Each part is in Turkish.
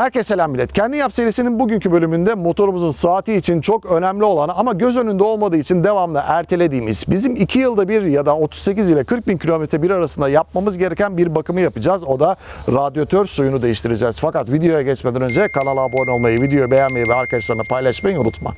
Herkese selam millet. Kendi Yap serisinin bugünkü bölümünde motorumuzun saati için çok önemli olan ama göz önünde olmadığı için devamlı ertelediğimiz bizim 2 yılda bir ya da 38 ile 40 bin kilometre bir arasında yapmamız gereken bir bakımı yapacağız. O da radyatör suyunu değiştireceğiz. Fakat videoya geçmeden önce kanala abone olmayı, videoyu beğenmeyi ve arkadaşlarına paylaşmayı unutma.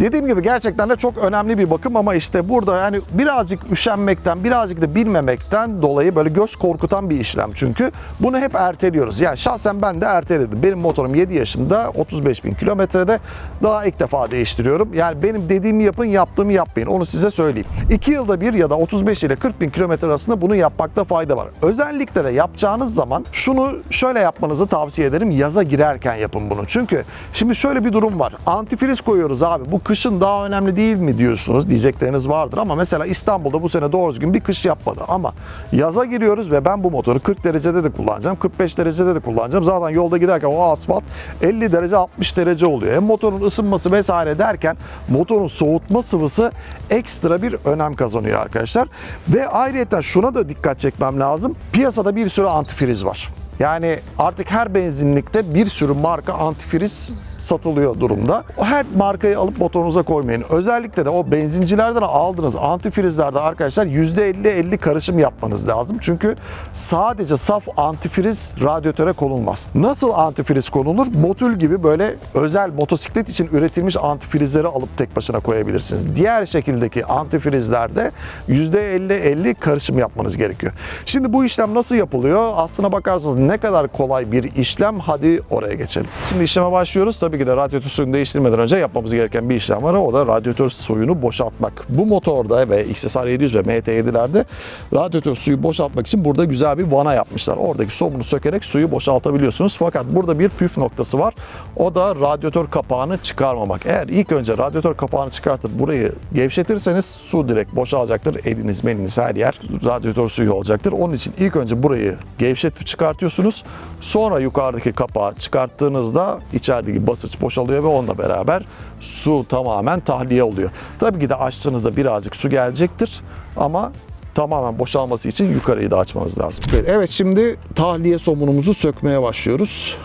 Dediğim gibi gerçekten de çok önemli bir bakım ama işte burada yani birazcık üşenmekten, birazcık da bilmemekten dolayı böyle göz korkutan bir işlem çünkü. Bunu hep erteliyoruz. Yani şahsen ben de erteledim. Benim motorum 7 yaşında 35 bin kilometrede daha ilk defa değiştiriyorum. Yani benim dediğimi yapın, yaptığımı yapmayın. Onu size söyleyeyim. 2 yılda bir ya da 35 ile 40 bin kilometre arasında bunu yapmakta fayda var. Özellikle de yapacağınız zaman şunu şöyle yapmanızı tavsiye ederim. Yaza girerken yapın bunu. Çünkü şimdi şöyle bir durum var. Antifriz koyuyoruz abi. Bu kışın daha önemli değil mi diyorsunuz? Diyecekleriniz vardır ama mesela İstanbul'da bu sene doğru düzgün bir kış yapmadı. Ama yaza giriyoruz ve ben bu motoru 40 derecede de kullanacağım 45 derecede de kullanacağım. Zaten yolda giderken o asfalt 50 derece 60 derece oluyor. Hem motorun ısınması vesaire derken motorun soğutma sıvısı ekstra bir önem kazanıyor arkadaşlar. Ve ayrıca şuna da dikkat çekmem lazım. Piyasada bir sürü antifriz var. Yani artık her benzinlikte bir sürü marka antifriz satılıyor durumda. Her markayı alıp motorunuza koymayın. Özellikle de o benzincilerden aldığınız antifrizlerde arkadaşlar %50-50 karışım yapmanız lazım. Çünkü sadece saf antifriz radyatöre konulmaz. Nasıl antifriz konulur? Motül gibi böyle özel motosiklet için üretilmiş antifrizleri alıp tek başına koyabilirsiniz. Diğer şekildeki antifrizlerde %50-50 karışım yapmanız gerekiyor. Şimdi bu işlem nasıl yapılıyor? Aslına bakarsanız ne kadar kolay bir işlem. Hadi oraya geçelim. Şimdi işleme başlıyoruz. Tabii ki de radyatör suyunu değiştirmeden önce yapmamız gereken bir işlem var. O da radyatör suyunu boşaltmak. Bu motorda ve XSR 700 ve MT7'lerde radyatör suyu boşaltmak için burada güzel bir vana yapmışlar. Oradaki somunu sökerek suyu boşaltabiliyorsunuz. Fakat burada bir püf noktası var. O da radyatör kapağını çıkarmamak. Eğer ilk önce radyatör kapağını çıkartıp burayı gevşetirseniz su direkt boşalacaktır. Eliniz, meliniz her yer radyatör suyu olacaktır. Onun için ilk önce burayı gevşetip çıkartıyorsunuz. Sonra yukarıdaki kapağı çıkarttığınızda içerideki basınç boşalıyor ve onunla beraber su tamamen tahliye oluyor. Tabii ki de açtığınızda birazcık su gelecektir ama tamamen boşalması için yukarıyı da açmanız lazım. Evet şimdi tahliye somunumuzu sökmeye başlıyoruz.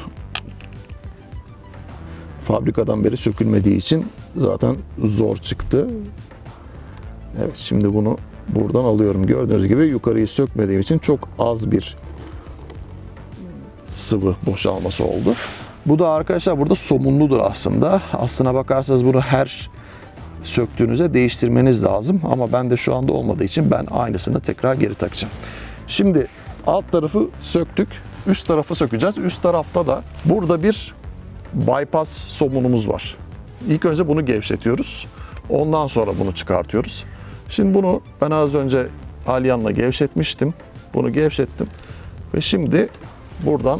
Fabrikadan beri sökülmediği için zaten zor çıktı. Evet şimdi bunu buradan alıyorum. Gördüğünüz gibi yukarıyı sökmediğim için çok az bir sıvı boşalması oldu. Bu da arkadaşlar burada somunludur aslında. Aslına bakarsanız bunu her söktüğünüzde değiştirmeniz lazım. Ama ben de şu anda olmadığı için ben aynısını tekrar geri takacağım. Şimdi alt tarafı söktük. Üst tarafı sökeceğiz. Üst tarafta da burada bir bypass somunumuz var. İlk önce bunu gevşetiyoruz. Ondan sonra bunu çıkartıyoruz. Şimdi bunu ben az önce alyanla gevşetmiştim. Bunu gevşettim. Ve şimdi buradan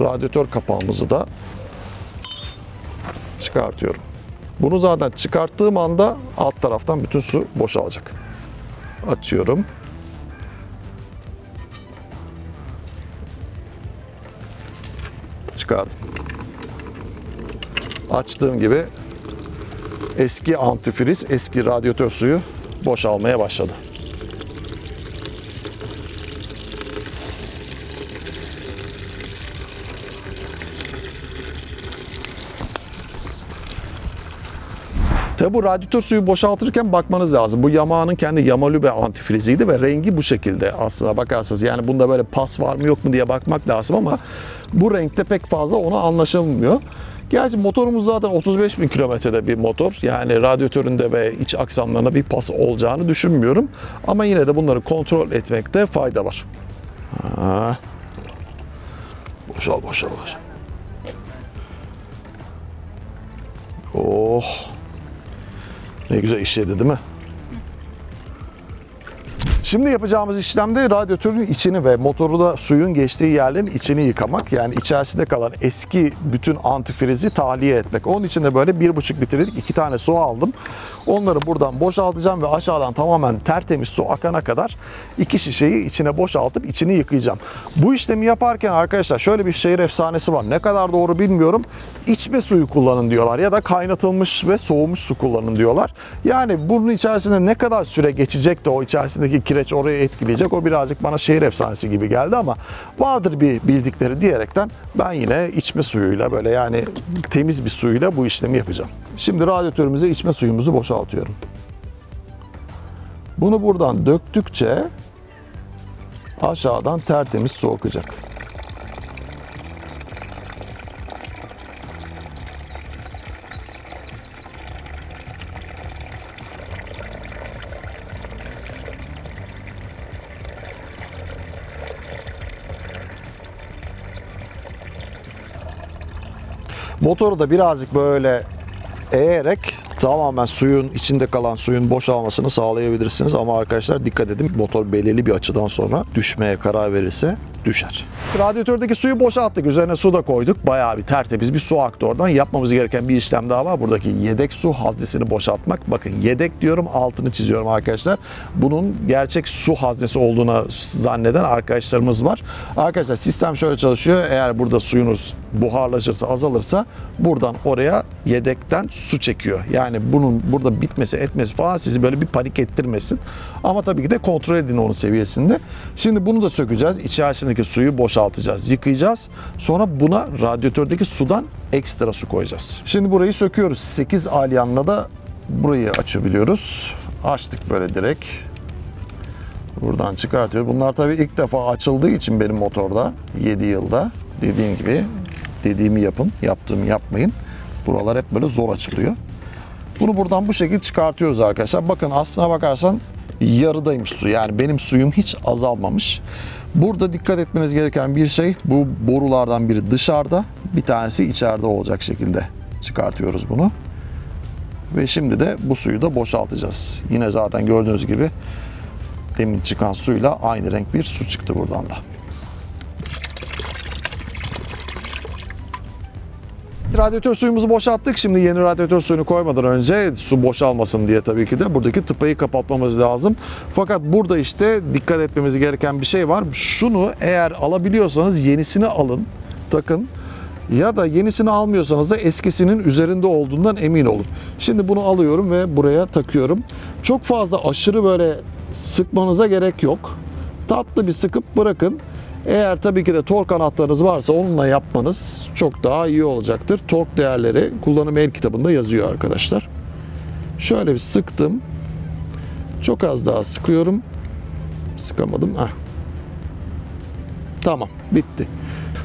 radyatör kapağımızı da çıkartıyorum. Bunu zaten çıkarttığım anda alt taraftan bütün su boşalacak. Açıyorum. Çıkardım. Açtığım gibi eski antifriz, eski radyatör suyu boşalmaya başladı. Tabi bu radyatör suyu boşaltırken bakmanız lazım. Bu Yamaha'nın kendi Yamalube antifriziydi ve rengi bu şekilde aslına bakarsanız. Yani bunda böyle pas var mı yok mu diye bakmak lazım ama bu renkte pek fazla ona anlaşılmıyor. Gerçi motorumuz zaten 35 bin kilometrede bir motor. Yani radyatöründe ve iç aksamlarına bir pas olacağını düşünmüyorum. Ama yine de bunları kontrol etmekte fayda var. Ha. Boşal boşal boşal. Oh. Ne güzel işledi değil mi? Şimdi yapacağımız işlemde radyatörün içini ve motoru da suyun geçtiği yerlerin içini yıkamak. Yani içerisinde kalan eski bütün antifrizi tahliye etmek. Onun için de böyle bir buçuk litrelik iki tane su aldım. Onları buradan boşaltacağım ve aşağıdan tamamen tertemiz su akana kadar iki şişeyi içine boşaltıp içini yıkayacağım. Bu işlemi yaparken arkadaşlar şöyle bir şehir efsanesi var. Ne kadar doğru bilmiyorum. İçme suyu kullanın diyorlar ya da kaynatılmış ve soğumuş su kullanın diyorlar. Yani bunun içerisinde ne kadar süre geçecek de o içerisindeki kireç oraya etkileyecek o birazcık bana şehir efsanesi gibi geldi ama vardır bir bildikleri diyerekten ben yine içme suyuyla böyle yani temiz bir suyla bu işlemi yapacağım. Şimdi radyatörümüze içme suyumuzu boşaltıyorum. Bunu buradan döktükçe aşağıdan tertemiz su akacak. Motoru da birazcık böyle eğerek tamamen suyun içinde kalan suyun boşalmasını sağlayabilirsiniz. Ama arkadaşlar dikkat edin motor belirli bir açıdan sonra düşmeye karar verirse düşer. Radyatördeki suyu boşalttık. Üzerine su da koyduk. Bayağı bir tertemiz bir su aktı oradan. Yapmamız gereken bir işlem daha var. Buradaki yedek su haznesini boşaltmak. Bakın yedek diyorum altını çiziyorum arkadaşlar. Bunun gerçek su haznesi olduğuna zanneden arkadaşlarımız var. Arkadaşlar sistem şöyle çalışıyor. Eğer burada suyunuz buharlaşırsa azalırsa buradan oraya yedekten su çekiyor. Yani bunun burada bitmesi etmesi falan sizi böyle bir panik ettirmesin. Ama tabii ki de kontrol edin onun seviyesinde. Şimdi bunu da sökeceğiz. İçerisindeki suyu boşaltacağız, yıkayacağız. Sonra buna radyatördeki sudan ekstra su koyacağız. Şimdi burayı söküyoruz. 8 alyanla da burayı açabiliyoruz. Açtık böyle direkt. Buradan çıkartıyor. Bunlar tabii ilk defa açıldığı için benim motorda 7 yılda dediğim gibi dediğimi yapın, yaptığımı yapmayın. Buralar hep böyle zor açılıyor. Bunu buradan bu şekilde çıkartıyoruz arkadaşlar. Bakın aslına bakarsan yarıdaymış su. Yani benim suyum hiç azalmamış. Burada dikkat etmeniz gereken bir şey bu borulardan biri dışarıda, bir tanesi içeride olacak şekilde çıkartıyoruz bunu. Ve şimdi de bu suyu da boşaltacağız. Yine zaten gördüğünüz gibi demin çıkan suyla aynı renk bir su çıktı buradan da. Radyatör suyumuzu boşalttık. Şimdi yeni radyatör suyunu koymadan önce su boşalmasın diye tabii ki de buradaki tıpayı kapatmamız lazım. Fakat burada işte dikkat etmemiz gereken bir şey var. Şunu eğer alabiliyorsanız yenisini alın, takın. Ya da yenisini almıyorsanız da eskisinin üzerinde olduğundan emin olun. Şimdi bunu alıyorum ve buraya takıyorum. Çok fazla aşırı böyle sıkmanıza gerek yok. Tatlı bir sıkıp bırakın. Eğer tabii ki de tork anahtarınız varsa onunla yapmanız çok daha iyi olacaktır. Tork değerleri kullanım el kitabında yazıyor arkadaşlar. Şöyle bir sıktım. Çok az daha sıkıyorum. Sıkamadım. Heh. Tamam, bitti.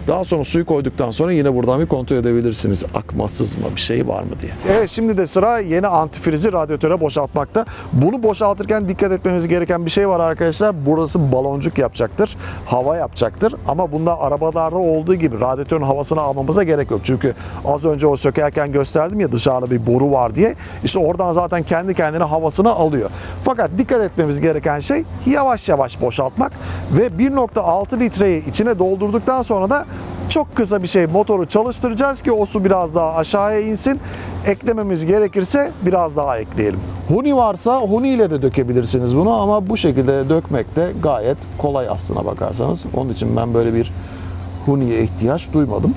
Daha sonra suyu koyduktan sonra yine buradan bir kontrol edebilirsiniz. Akmasız mı bir şey var mı diye. Evet şimdi de sıra yeni antifrizi radyatöre boşaltmakta. Bunu boşaltırken dikkat etmemiz gereken bir şey var arkadaşlar. Burası baloncuk yapacaktır. Hava yapacaktır. Ama bunda arabalarda olduğu gibi radyatörün havasını almamıza gerek yok. Çünkü az önce o sökerken gösterdim ya dışarıda bir boru var diye. İşte oradan zaten kendi kendine havasını alıyor. Fakat dikkat etmemiz gereken şey yavaş yavaş boşaltmak ve 1.6 litreyi içine doldurduktan sonra da çok kısa bir şey motoru çalıştıracağız ki o su biraz daha aşağıya insin. Eklememiz gerekirse biraz daha ekleyelim. Huni varsa huni ile de dökebilirsiniz bunu ama bu şekilde dökmek de gayet kolay aslına bakarsanız. Onun için ben böyle bir huniye ihtiyaç duymadım.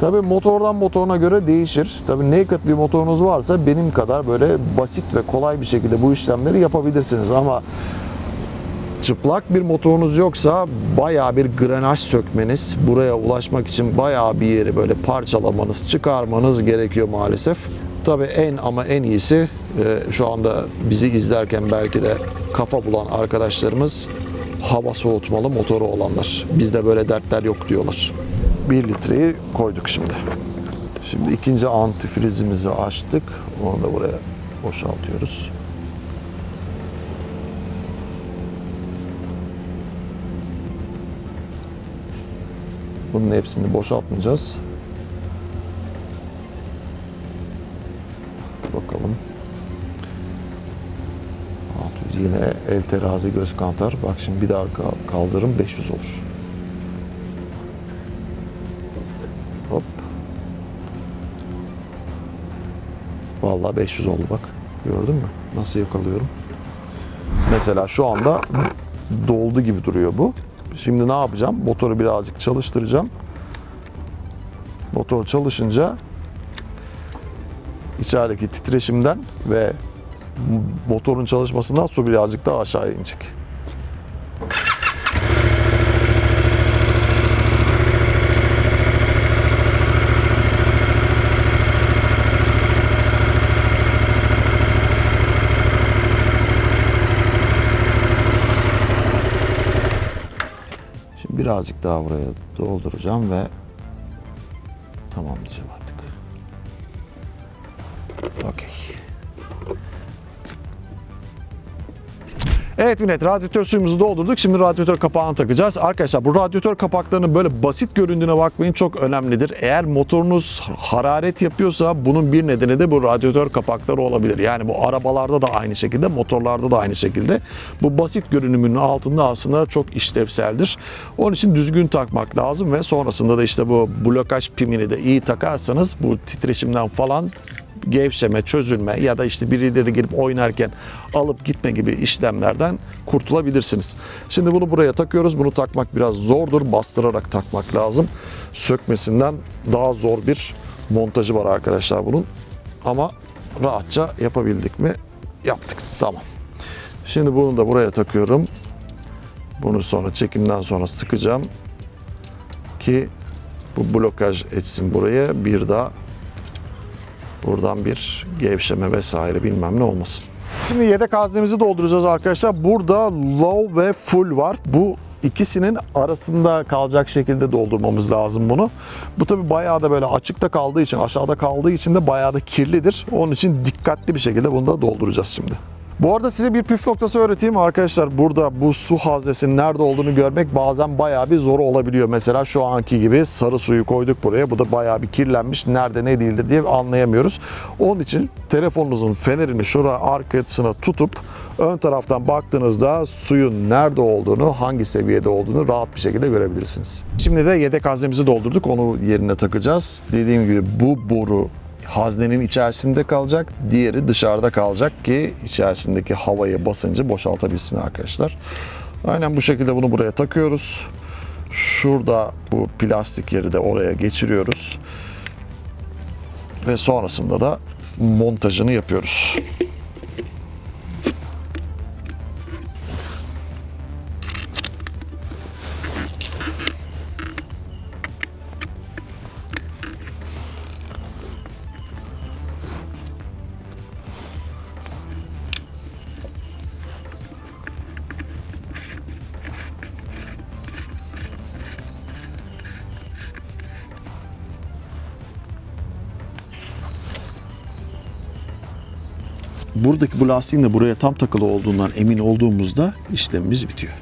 Tabi motordan motoruna göre değişir. Tabi naked bir motorunuz varsa benim kadar böyle basit ve kolay bir şekilde bu işlemleri yapabilirsiniz ama çıplak bir motorunuz yoksa bayağı bir grenaj sökmeniz, buraya ulaşmak için bayağı bir yeri böyle parçalamanız, çıkarmanız gerekiyor maalesef. Tabii en ama en iyisi e, şu anda bizi izlerken belki de kafa bulan arkadaşlarımız hava soğutmalı motoru olanlar. Bizde böyle dertler yok diyorlar. 1 litreyi koyduk şimdi. Şimdi ikinci antifrizimizi açtık. Onu da buraya boşaltıyoruz. Bunun hepsini boşaltmayacağız. Bakalım. 600 yine el terazi göz kantar. Bak şimdi bir daha ka- kaldırırım 500 olur. Hop. Vallahi 500 oldu bak. Gördün mü? Nasıl yakalıyorum? Mesela şu anda doldu gibi duruyor bu. Şimdi ne yapacağım? Motoru birazcık çalıştıracağım. Motor çalışınca içerideki titreşimden ve motorun çalışmasından su birazcık daha aşağı inecek. Birazcık daha buraya dolduracağım ve tamam diyeceğim artık. Okey. Evet millet radyatör suyumuzu doldurduk. Şimdi radyatör kapağını takacağız. Arkadaşlar bu radyatör kapaklarının böyle basit göründüğüne bakmayın çok önemlidir. Eğer motorunuz hararet yapıyorsa bunun bir nedeni de bu radyatör kapakları olabilir. Yani bu arabalarda da aynı şekilde, motorlarda da aynı şekilde. Bu basit görünümünün altında aslında çok işlevseldir. Onun için düzgün takmak lazım ve sonrasında da işte bu blokaj pimini de iyi takarsanız bu titreşimden falan gevşeme, çözülme ya da işte birileri gelip oynarken alıp gitme gibi işlemlerden kurtulabilirsiniz. Şimdi bunu buraya takıyoruz. Bunu takmak biraz zordur. Bastırarak takmak lazım. Sökmesinden daha zor bir montajı var arkadaşlar bunun. Ama rahatça yapabildik mi? Yaptık. Tamam. Şimdi bunu da buraya takıyorum. Bunu sonra çekimden sonra sıkacağım ki bu blokaj etsin buraya. Bir daha Buradan bir gevşeme vesaire bilmem ne olmasın. Şimdi yedek haznemizi dolduracağız arkadaşlar. Burada low ve full var. Bu ikisinin arasında kalacak şekilde doldurmamız lazım bunu. Bu tabi bayağı da böyle açıkta kaldığı için, aşağıda kaldığı için de bayağı da kirlidir. Onun için dikkatli bir şekilde bunu da dolduracağız şimdi. Bu arada size bir püf noktası öğreteyim arkadaşlar. Burada bu su haznesinin nerede olduğunu görmek bazen bayağı bir zor olabiliyor. Mesela şu anki gibi sarı suyu koyduk buraya. Bu da bayağı bir kirlenmiş. Nerede ne değildir diye anlayamıyoruz. Onun için telefonunuzun fenerini şuraya arkasına tutup ön taraftan baktığınızda suyun nerede olduğunu, hangi seviyede olduğunu rahat bir şekilde görebilirsiniz. Şimdi de yedek haznemizi doldurduk. Onu yerine takacağız. Dediğim gibi bu boru haznenin içerisinde kalacak, diğeri dışarıda kalacak ki içerisindeki havayı basıncı boşaltabilsin arkadaşlar. Aynen bu şekilde bunu buraya takıyoruz. Şurada bu plastik yeri de oraya geçiriyoruz. Ve sonrasında da montajını yapıyoruz. Buradaki bu lastiğin de buraya tam takılı olduğundan emin olduğumuzda işlemimiz bitiyor.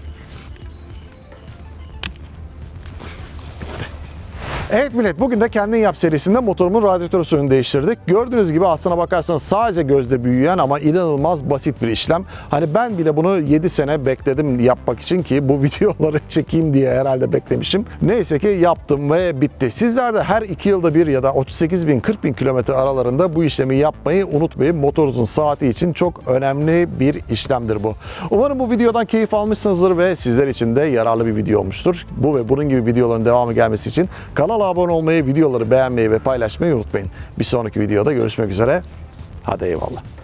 Evet millet bugün de kendin yap serisinde motorumun radyatör suyunu değiştirdik. Gördüğünüz gibi aslına bakarsanız sadece gözle büyüyen ama inanılmaz basit bir işlem. Hani ben bile bunu 7 sene bekledim yapmak için ki bu videoları çekeyim diye herhalde beklemişim. Neyse ki yaptım ve bitti. Sizler de her 2 yılda bir ya da 38 bin 40 bin kilometre aralarında bu işlemi yapmayı unutmayın. Motorunuzun saati için çok önemli bir işlemdir bu. Umarım bu videodan keyif almışsınızdır ve sizler için de yararlı bir video olmuştur. Bu ve bunun gibi videoların devamı gelmesi için kanala abone olmayı, videoları beğenmeyi ve paylaşmayı unutmayın. Bir sonraki videoda görüşmek üzere. Hadi eyvallah.